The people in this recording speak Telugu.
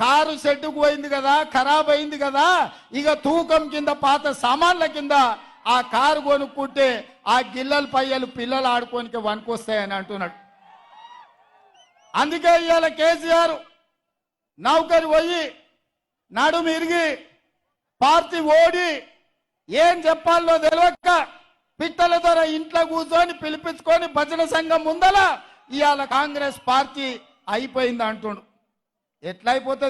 కారు షెడ్డుకు పోయింది కదా ఖరాబ్ అయింది కదా ఇక తూకం కింద పాత సామాన్ల కింద ఆ కారు కొనుక్కుంటే ఆ గిల్లలు పయ్యలు పిల్లలు ఆడుకోనికి వనుకొస్తాయని అంటున్నాడు. అందుకే ఇవాళ కేసీఆర్ నౌకరి పోయి నడుము ఇరిగి పార్టీ ఓడి ఏం చెప్పాలో తెలియక పిట్టల ధర ఇంట్లో కూర్చొని పిలిపించుకొని భజన సంఘం ముందల ఇవాళ కాంగ్రెస్ పార్టీ అయిపోయింది అంటుండు. ఎట్లా అయిపోతుంది